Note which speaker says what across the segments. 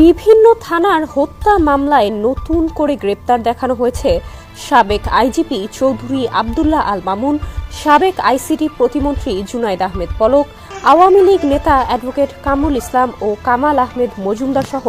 Speaker 1: বিভিন্ন থানার হত্যা মামলায় নতুন করে গ্রেপ্তার দেখানো হয়েছে। সাবেক আইজিপি চৌধুরী আবদুল্লাহ আল মামুন, সাবেক আইসিটি প্রতিমন্ত্রী জুনায়দ আহমেদ পলক, আওয়ামী লীগ নেতা অ্যাডভোকেট কামরুল ইসলাম ও কামাল আহমেদ মজুমদার সহ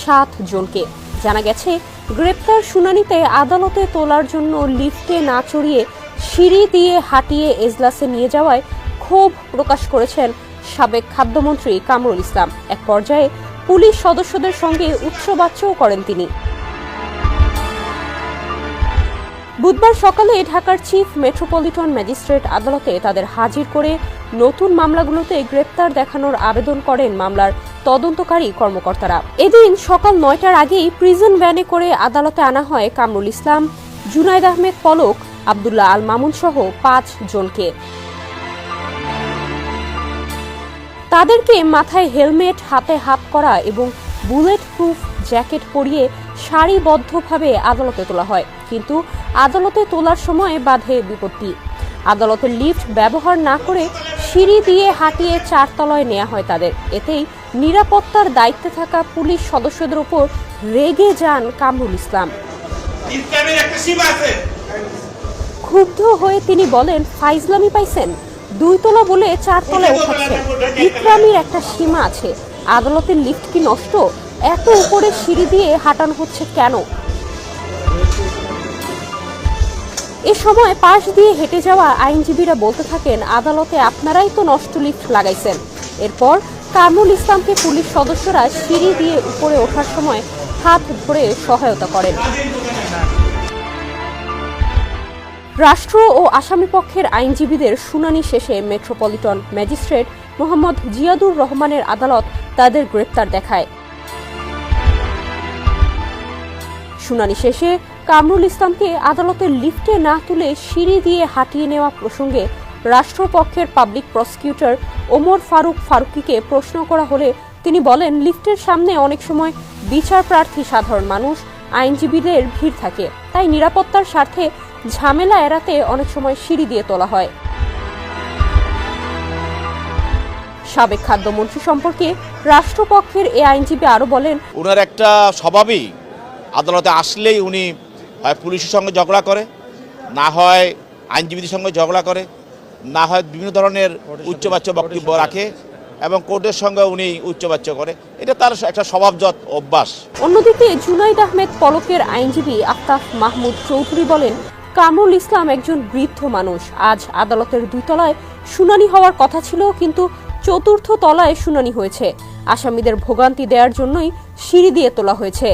Speaker 1: সাত জনকে। জানা গেছে, গ্রেপ্তার শুনানিতে আদালতে তোলার জন্য লিফটে না চড়িয়ে সিঁড়ি দিয়ে হাঁটিয়ে এজলাসে নিয়ে যাওয়ায় ক্ষোভ প্রকাশ করেছেন সাবেক খাদ্যমন্ত্রী কামরুল ইসলাম। এক পর্যায়ে পুলিশ সদস্যদের সঙ্গে উচ্চবাচ্যও করেন তিনি। বুধবার সকালে ঢাকার চিফ মেট্রোপলিটন ম্যাজিস্ট্রেট আদালতে তাদের হাজির করে নতুন মামলাগুলোতে গ্রেপ্তার দেখানোর আবেদন করেন মামলার তদন্তকারী কর্মকর্তারা। এদিন সকাল নয়টার আগেই প্রিজন ভ্যানে করে আদালতে আনা হয় কামরুল ইসলাম জুনাইদ আহমেদ পলক, আবদুল্লাহ আল মামুন সহ পাঁচ জনকে। তাদেরকে মাথায় হেলমেট হাতে হাত করা এবং বুলেট প্রুফ জ্যাকেট পরিয়ে সারিবদ্ধভাবে আদালতে তোলা হয়। কিন্তু আদালতে তোলার সময় বাধে বিপত্তি। আদালতের লিফট ব্যবহার না করে সিঁড়ি দিয়ে হাঁটিয়ে চারতলায় নেওয়া হয় তাদের। এতেই নিরাপত্তার দায়িত্বে থাকা পুলিশ সদস্যদের উপর রেগে যান কামরুল ইসলাম। ক্ষুব্ধ হয়ে তিনি বলেন ফাইজলামি পাইছেন? দুই তলা বলে চার তলায় উঠাচ্ছেন ইকরামির একটা সীমা আছে। আদালতের লিফট কি নষ্ট? এত উপরে সিঁড়ি দিয়ে হাঁটানো হচ্ছে কেন? এ সময় পাশ দিয়ে হেঁটে যাওয়া আইনজীবীরা বলতে থাকেন, আদালতে আপনারাই তো নষ্ট লিফট লাগাইছেন। এরপর কামরুল ইসলামকে পুলিশ সদস্যরা সিঁড়ি দিয়ে উপরে ওঠার সময় হাত ধরে সহায়তা করেন। রাষ্ট্র ও আসামি পক্ষের আইনজীবীদের শুনানি শেষে মেট্রোপলিটন ম্যাজিস্ট্রেট মোহাম্মদ জিয়াদুর রহমানের আদালত তাদের গ্রেপ্তার দেখায়। শুনানি শেষে কামরুল ইসলামকে আদালতের লিফটে না তুলে সিঁড়ি দিয়ে হাঁটিয়ে নেওয়া প্রসঙ্গে রাষ্ট্রপক্ষের পাবলিক প্রসিকিউটর ওমর ফারুক ফারুকিকে প্রশ্ন করা হলে তিনি বলেন, লিফটের সামনে অনেক সময় বিচার প্রার্থী সাধারণ মানুষ, আইনজীবীদের ভিড় থাকে। তাই নিরাপত্তার স্বার্থে ঝামেলা এড়াতে অনেক সময় সিঁড়ি দিয়ে তোলা হয়। সাবেক খাদ্যমন্ত্রী সম্পর্কে রাষ্ট্রপক্ষের এ আইনজীবী আরও বলেন
Speaker 2: ওনার একটা স্বভাবই আদালতে আসলেই উনি হয় পুলিশের সঙ্গে ঝগড়া করে না হয় আইনজীবীদের সঙ্গে ঝগড়া করে না হয় বিভিন্ন ধরনের উচ্চবাচ্য বক্তব্য রাখে এবং কোর্টের সঙ্গে উনি উচ্চবাচ্য করে। এটা তার একটা স্বভাবজত অভ্যাস।
Speaker 1: অন্যদিকে জুনাইদ আহমেদ পলকের আইনজীবী আফতাব মাহমুদ চৌধুরী বলেন কামরুল ইসলাম একজন বৃদ্ধ মানুষ। আজ আদালতের দুই তলায় শুনানি হওয়ার কথা ছিল, কিন্তু চতুর্থ তলায় শুনানি হয়েছে। আসামিদের ভোগান্তি দেওয়ার জন্যই সিঁড়ি দিয়ে তোলা হয়েছে।